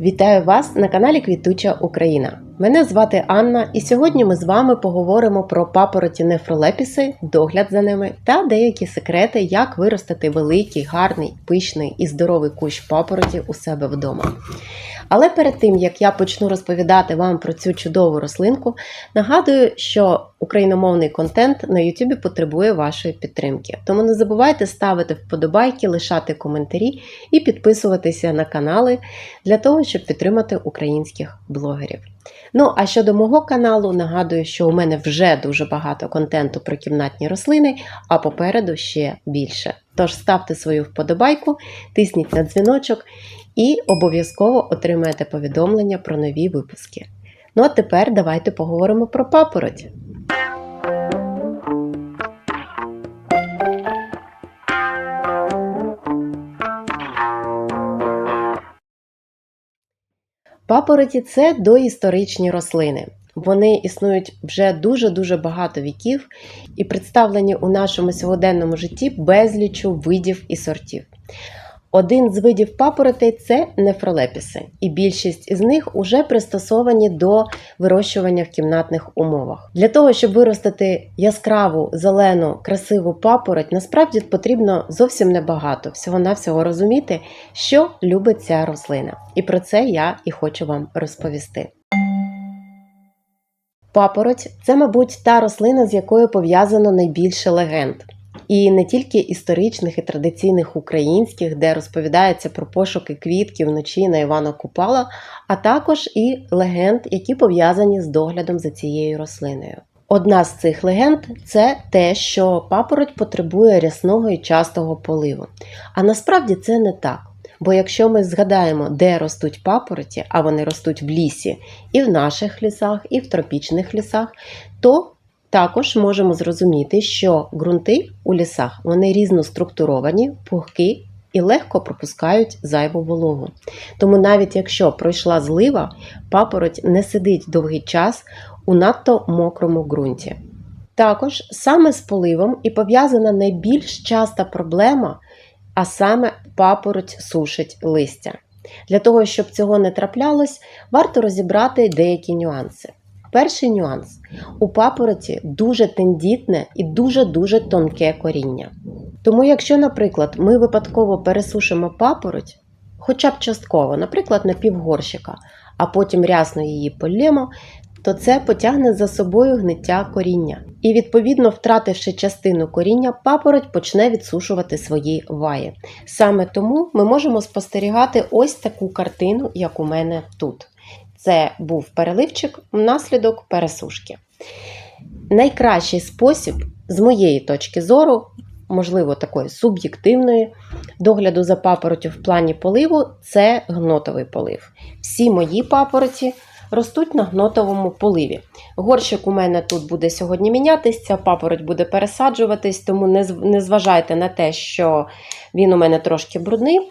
Вітаю вас на каналі Квітуча Україна. Мене звати Анна, і сьогодні ми з вами поговоримо про папороті нефролепіси, догляд за ними та деякі секрети, як виростити великий, гарний, пишний і здоровий кущ папороті у себе вдома. Але перед тим як я почну розповідати вам про цю чудову рослинку, нагадую, що україномовний контент на YouTube потребує вашої підтримки. Тому не забувайте ставити вподобайки, лишати коментарі і підписуватися на канали для того, щоб підтримати українських блогерів. Ну, а щодо мого каналу, нагадую, що у мене вже дуже багато контенту про кімнатні рослини, а попереду ще більше. Тож ставте свою вподобайку, тисніть на дзвіночок і обов'язково отримаєте повідомлення про нові випуски. Ну а тепер давайте поговоримо про папороть. Папороті це доісторичні рослини. Вони існують вже дуже-дуже багато віків і представлені у нашому сьогоденному житті безлічу видів і сортів. Один з видів папоротей це нефролепіси, і більшість із них уже пристосовані до вирощування в кімнатних умовах. Для того, щоб виростити яскраву, зелену, красиву папороть, насправді потрібно зовсім небагато. Всього-навсього розуміти, що любить ця рослина. І про це я і хочу вам розповісти. Папороть це, мабуть, та рослина, з якою пов'язано найбільше легенд. І не тільки історичних і традиційних українських, де розповідається про пошуки квітки вночі на Івана Купала, а також і легенд, які пов'язані з доглядом за цією рослиною. Одна з цих легенд це те, що папороть потребує рясного і частого поливу. А насправді це не так. Бо якщо ми згадаємо, де ростуть папороті, а вони ростуть в лісі, і в наших лісах, і в тропічних лісах, то також можемо зрозуміти, що ґрунти у лісах вони різно структуровані, пухкі і легко пропускають зайву вологу. Тому навіть якщо пройшла злива, папороть не сидить довгий час у надто мокрому ґрунті. Також саме з поливом і пов'язана найбільш часта проблема, а саме папороть сушить листя. Для того, щоб цього не траплялось, варто розібрати деякі нюанси. Перший нюанс: у папороті дуже тендітне і дуже-дуже тонке коріння. Тому, якщо, наприклад, ми випадково пересушимо папороть, хоча б частково, наприклад, на півгорщика, а потім рясно її полємо, то це потягне за собою гниття коріння. І, відповідно, втративши частину коріння, папороть почне відсушувати свої ваї. Саме тому ми можемо спостерігати ось таку картину, як у мене тут. Це був переливчик внаслідок пересушки. Найкращий спосіб, з моєї точки зору, можливо, такої суб'єктивної догляду за папороттю в плані поливу, це гнотовий полив. Всі мої папороті ростуть на гнотовому поливі. Горщик у мене тут буде сьогодні мінятися, ця папороть буде пересаджуватись, тому не зважайте на те, що він у мене трошки брудний.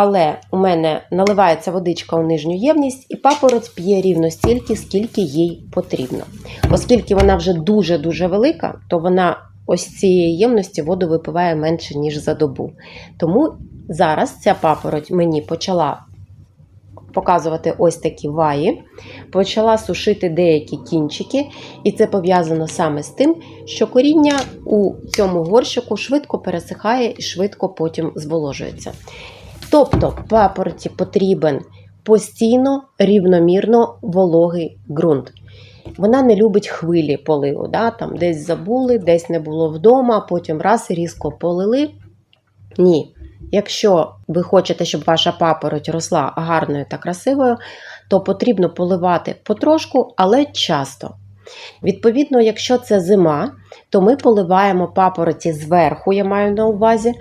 Але у мене наливається водичка у нижню ємність, і папороть п'є рівно стільки, скільки їй потрібно. Оскільки вона вже дуже-дуже велика, то вона ось цієї ємності воду випиває менше, ніж за добу. Тому зараз ця папороть мені почала показувати ось такі ваї, почала сушити деякі кінчики, і це пов'язано саме з тим, що коріння у цьому горщику швидко пересихає і швидко потім зволожується. Тобто папороті потрібен постійно рівномірно вологий ґрунт. Вона не любить хвилі поливу. Да? Там Десь забули, десь не було вдома, потім раз різко полили. Ні. Якщо ви хочете, щоб ваша папороть росла гарною та красивою, то потрібно поливати потрошку, але часто. Відповідно, якщо це зима, то ми поливаємо папороті зверху, я маю на увазі,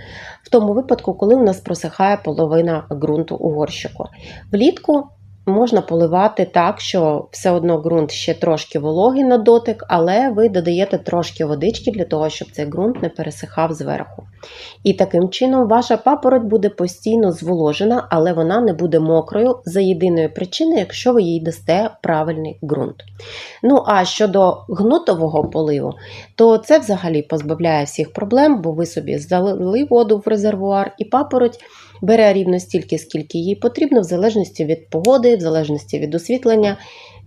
в тому випадку, коли у нас просихає половина ґрунту у горщику. Влітку можна поливати так, що все одно ґрунт ще трошки вологий на дотик, але ви додаєте трошки водички для того, щоб цей ґрунт не пересихав зверху. І таким чином ваша папороть буде постійно зволожена, але вона не буде мокрою за єдиної причини, якщо ви їй дасте правильний ґрунт. Ну, а щодо гнутового поливу, то це взагалі позбавляє всіх проблем, бо ви собі залили воду в резервуар, і папороть бере рівно стільки, скільки їй потрібно, в залежності від погоди, в залежності від освітлення.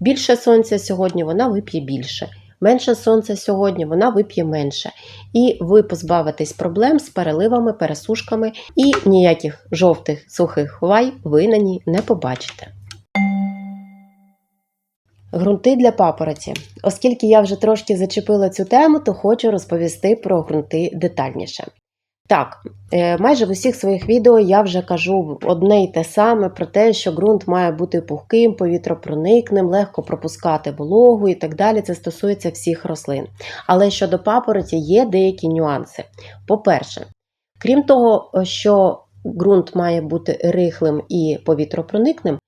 Більше сонця сьогодні вона вип'є більше. Менше сонця сьогодні вона вип'є менше. І ви позбавитесь проблем з переливами, пересушками, і ніяких жовтих сухих вай ви на ній не побачите. Грунти для папороті. Оскільки я вже трошки зачепила цю тему, то хочу розповісти про ґрунти детальніше. Так, е, майже в усіх своїх відео я вже кажу одне й те саме про те, що ґрунт має бути пухким, повітропроникним, легко пропускати вологу і так далі. Це стосується всіх рослин. Але щодо папороті є деякі нюанси. По-перше, крім того, що ґрунт має бути рихлим і повітропроникним,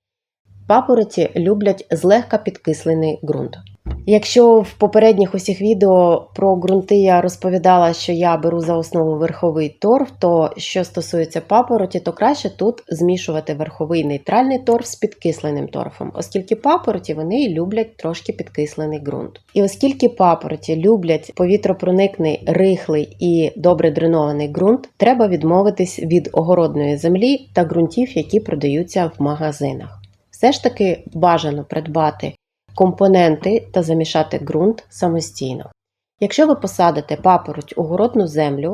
папороті люблять злегка підкислений ґрунт. Якщо в попередніх усіх відео про ґрунти я розповідала, що я беру за основу верховий торф, то що стосується папороті, то краще тут змішувати верховий нейтральний торф з підкисленим торфом, оскільки папороті вони люблять трошки підкислений ґрунт. І оскільки папороті люблять повітропроникний, рихлий і добре дренований ґрунт, треба відмовитись від огородної землі та ґрунтів, які продаються в магазинах. Все ж таки бажано придбати компоненти та замішати ґрунт самостійно. Якщо ви посадите папороть у городну землю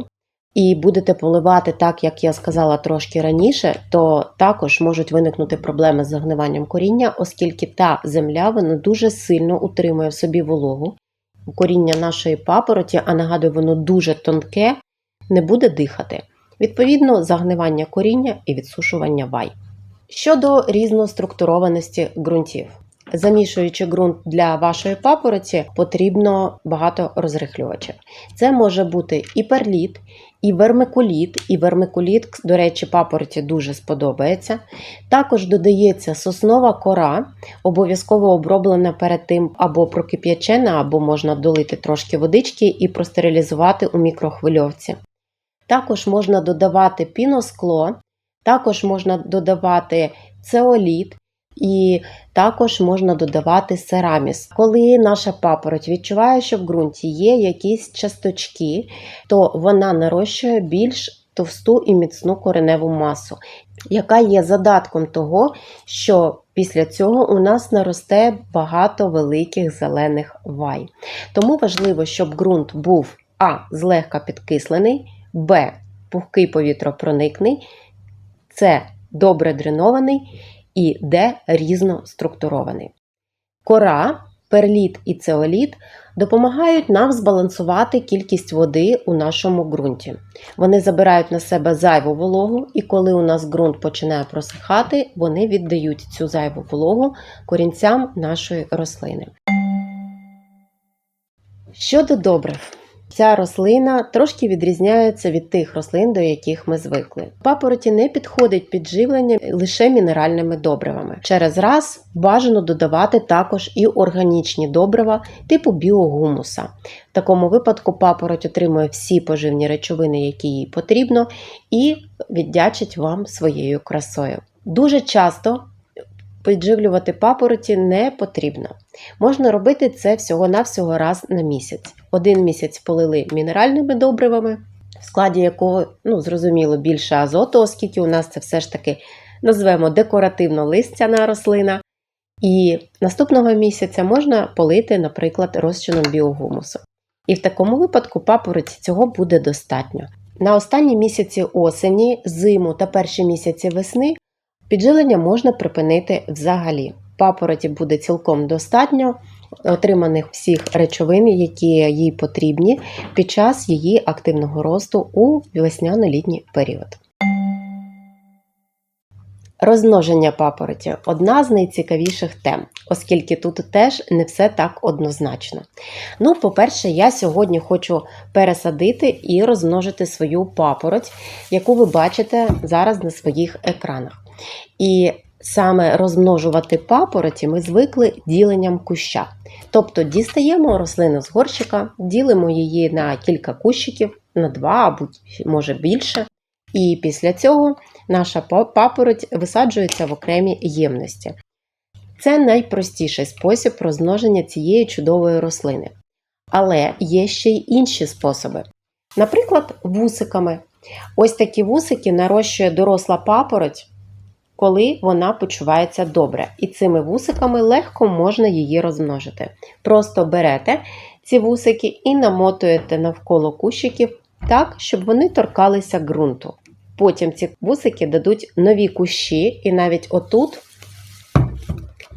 і будете поливати так, як я сказала трошки раніше, то також можуть виникнути проблеми з загниванням коріння, оскільки та земля вона дуже сильно утримує в собі вологу. Коріння нашої папороті, а нагадую, воно дуже тонке, не буде дихати. Відповідно, загнивання коріння і відсушування вай. Щодо різноструктурованості ґрунтів. Замішуючи ґрунт для вашої папороті, потрібно багато розрихлювачів. Це може бути і перліт, і вермикуліт, і вермикуліт, до речі, папороті дуже сподобається. Також додається соснова кора, обов'язково оброблена перед тим або прокип'ячена, або можна долити трошки водички і простерилізувати у мікрохвильовці. Також можна додавати піноскло, також можна додавати цеоліт. І також можна додавати сераміс. Коли наша папороть відчуває, що в ґрунті є якісь часточки, то вона нарощує більш товсту і міцну кореневу масу, яка є задатком того, що після цього у нас наросте багато великих зелених вай. Тому важливо, щоб ґрунт був А. Злегка підкислений, Б. Пухкий повітропроникний, С. Добре дренований і Д різноструктурований. Кора, перліт і цеоліт допомагають нам збалансувати кількість води у нашому ґрунті. Вони забирають на себе зайву вологу, і коли у нас ґрунт починає просихати, вони віддають цю зайву вологу корінцям нашої рослини. Щодо добрив. Ця рослина трошки відрізняється від тих рослин, до яких ми звикли. Папороті не підходить під живлення лише мінеральними добривами. Через раз бажано додавати також і органічні добрива типу біогумуса. В такому випадку папороть отримує всі поживні речовини, які їй потрібно, і віддячить вам своєю красою. Дуже часто підживлювати папороті не потрібно. Можна робити це всього-навсього раз на місяць. Один місяць полили мінеральними добривами, в складі якого, ну, зрозуміло, більше азоту, оскільки у нас це все ж таки назвемо декоративно листяна рослина. І наступного місяця можна полити, наприклад, розчином біогумусу. І в такому випадку папороті цього буде достатньо. На останні місяці осені, зиму та перші місяці весни Піджилення можна припинити взагалі. Папороті буде цілком достатньо отриманих всіх речовин, які їй потрібні під час її активного росту у весняно-літній період. Розмноження папороті одна з найцікавіших тем, оскільки тут теж не все так однозначно. Ну, по-перше, я сьогодні хочу пересадити і розмножити свою папороть, яку ви бачите зараз на своїх екранах. І саме розмножувати папороті ми звикли діленням куща. Тобто дістаємо рослину з горщика, ділимо її на кілька кущиків, на два або може більше. І після цього наша папороть висаджується в окремі ємності. Це найпростіший спосіб розмноження цієї чудової рослини. Але є ще й інші способи. Наприклад, вусиками. Ось такі вусики нарощує доросла папороть, коли вона почувається добре. І цими вусиками легко можна її розмножити. Просто берете ці вусики і намотуєте навколо кущиків так, щоб вони торкалися ґрунту. Потім ці вусики дадуть нові кущі, і навіть отут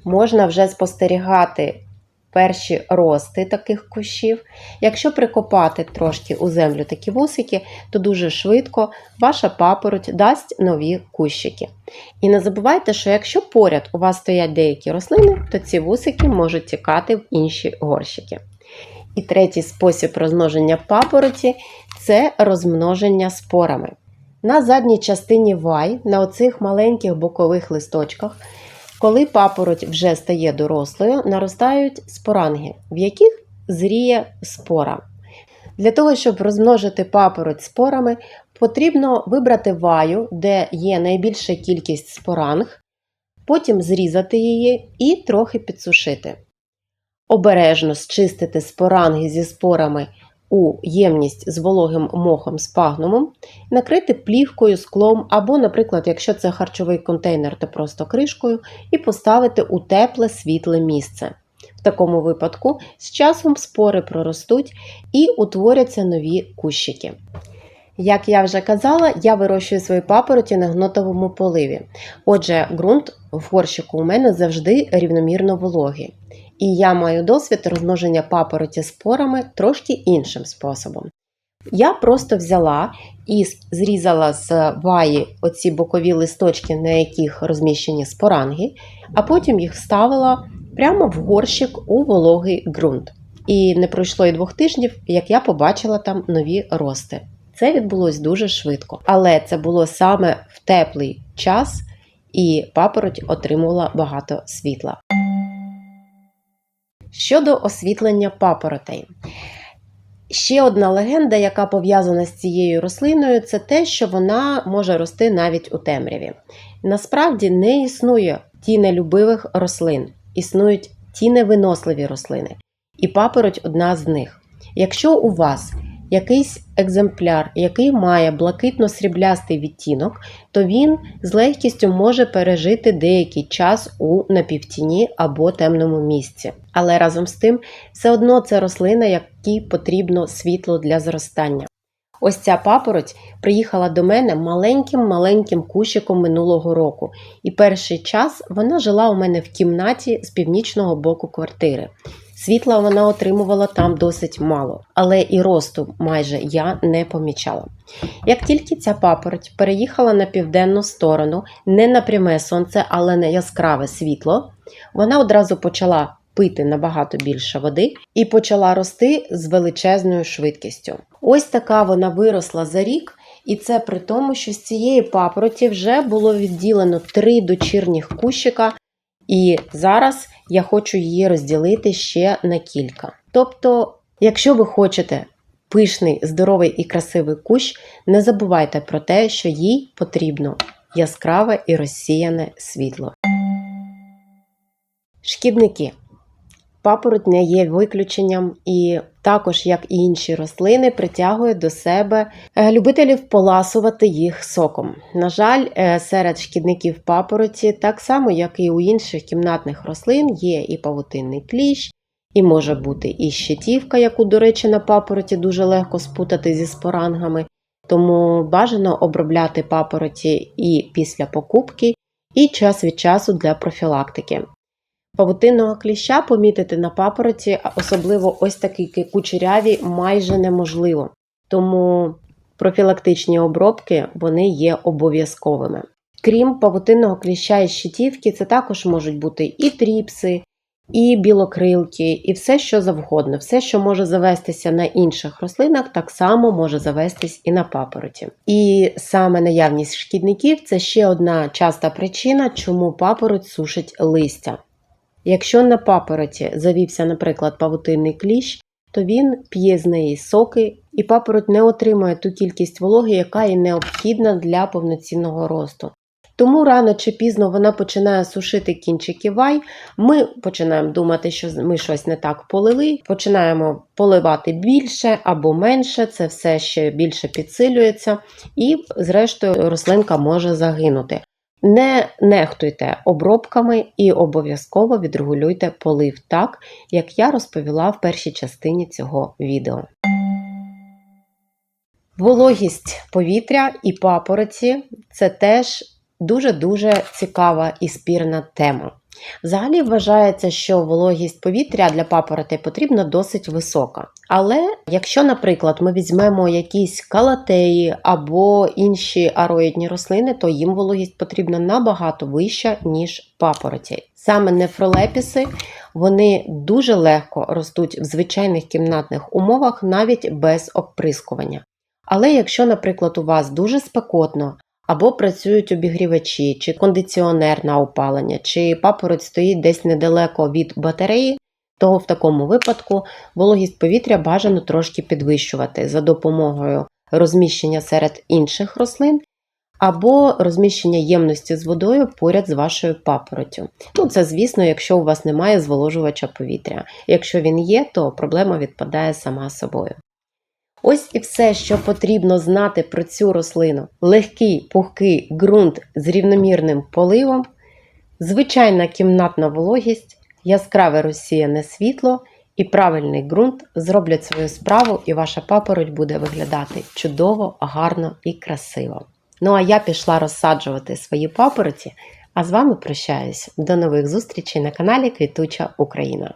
можна вже спостерігати перші рости таких кущів. Якщо прикопати трошки у землю такі вусики, то дуже швидко ваша папороть дасть нові кущики. І не забувайте, що якщо поряд у вас стоять деякі рослини, то ці вусики можуть тікати в інші горщики. І третій спосіб розмноження папороті це розмноження спорами. На задній частині вай, на оцих маленьких бокових листочках, коли папороть вже стає дорослою, наростають споранги, в яких зріє спора. Для того, щоб розмножити папороть спорами, потрібно вибрати ваю, де є найбільша кількість споранг, потім зрізати її і трохи підсушити. Обережно зчистити споранги зі спорами у ємність з вологим мохом спагнумом, накрити плівкою, склом або, наприклад, якщо це харчовий контейнер, то просто кришкою, і поставити у тепле світле місце. В такому випадку з часом спори проростуть і утворяться нові кущики. Як я вже казала, я вирощую свої папороті на гнотовому поливі. Отже, ґрунт в горщику у мене завжди рівномірно вологий. І я маю досвід розмноження папороті спорами трошки іншим способом. Я просто взяла і зрізала з ваї оці бокові листочки, на яких розміщені споранги, а потім їх вставила прямо в горщик у вологий ґрунт. І не пройшло й двох тижнів, як я побачила там нові рости. Це відбулось дуже швидко, але це було саме в теплий час, і папороть отримувала багато світла. Щодо освітлення папоротей. Ще одна легенда, яка пов'язана з цією рослиною, це те, що вона може рости навіть у темряві. Насправді не існує тінелюбивих рослин, існують тіневиносливі рослини, і папороть одна з них. Якщо у вас якийсь екземпляр, який має блакитно-сріблястий відтінок, то він з легкістю може пережити деякий час у напівтіні або темному місці. Але разом з тим, все одно це рослина, якій потрібно світло для зростання. Ось ця папороть приїхала до мене маленьким-маленьким кущиком минулого року, і перший час вона жила у мене в кімнаті з північного боку квартири. Світла вона отримувала там досить мало, але і росту майже я не помічала. Як тільки ця папороть переїхала на південну сторону, не на пряме сонце, але на яскраве світло, вона одразу почала пити набагато більше води і почала рости з величезною швидкістю. Ось така вона виросла за рік. І це при тому, що з цієї папороті вже було відділено три дочірніх кущика, і зараз я хочу її розділити ще на кілька. Тобто, якщо ви хочете пишний, здоровий і красивий кущ, не забувайте про те, що їй потрібно яскраве і розсіяне світло. Шкідники. Папороть не є виключенням і також, як і інші рослини, притягує до себе е, любителів поласувати їх соком. На жаль, е, серед шкідників папороті, так само, як і у інших кімнатних рослин, є і павутинний кліщ, і може бути і щитівка, яку, до речі, на папороті дуже легко спутати зі спорангами. Тому бажано обробляти папороті і після покупки, і час від часу для профілактики. Павутинного кліща помітити на папороті, особливо ось такі кучеряві, майже неможливо. Тому профілактичні обробки вони є обов'язковими. Крім павутинного кліща і щитівки, це також можуть бути і тріпси, і білокрилки, і все, що завгодно. Все, що може завестися на інших рослинах, так само може завестись і на папороті. І саме наявність шкідників це ще одна часта причина, чому папороть сушить листя. Якщо на папороті завівся, наприклад, павутинний кліщ, то він п'є з неї соки, і папороть не отримує ту кількість вологи, яка є необхідна для повноцінного росту. Тому рано чи пізно вона починає сушити кінчики вай. Ми починаємо думати, що ми щось не так полили, починаємо поливати більше або менше, це все ще більше підсилюється, і, зрештою, рослинка може загинути. Не нехтуйте обробками і обов'язково відрегулюйте полив так, як я розповіла в першій частині цього відео. Вологість повітря і папороті це теж дуже-дуже цікава і спірна тема. Взагалі вважається, що вологість повітря для папороти потрібна досить висока. Але якщо, наприклад, ми візьмемо якісь калатеї або інші ароїдні рослини, то їм вологість потрібна набагато вища, ніж папороті. Саме нефролепіси вони дуже легко ростуть в звичайних кімнатних умовах, навіть без обприскування. Але якщо, наприклад, у вас дуже спекотно, або працюють обігрівачі, чи кондиціонер на опалення, чи папороть стоїть десь недалеко від батареї, то в такому випадку вологість повітря бажано трошки підвищувати за допомогою розміщення серед інших рослин. Або розміщення ємності з водою поряд з вашою папороттю. Ну, це, звісно, якщо у вас немає зволожувача повітря. Якщо він є, то проблема відпадає сама собою. Ось і все, що потрібно знати про цю рослину: легкий, пухкий ґрунт з рівномірним поливом, звичайна кімнатна вологість, яскраве розсіяне світло і правильний ґрунт зроблять свою справу, і ваша папороть буде виглядати чудово, гарно і красиво. Ну а я пішла розсаджувати свої папороті, а з вами прощаюсь. До нових зустрічей на каналі Квітуча Україна.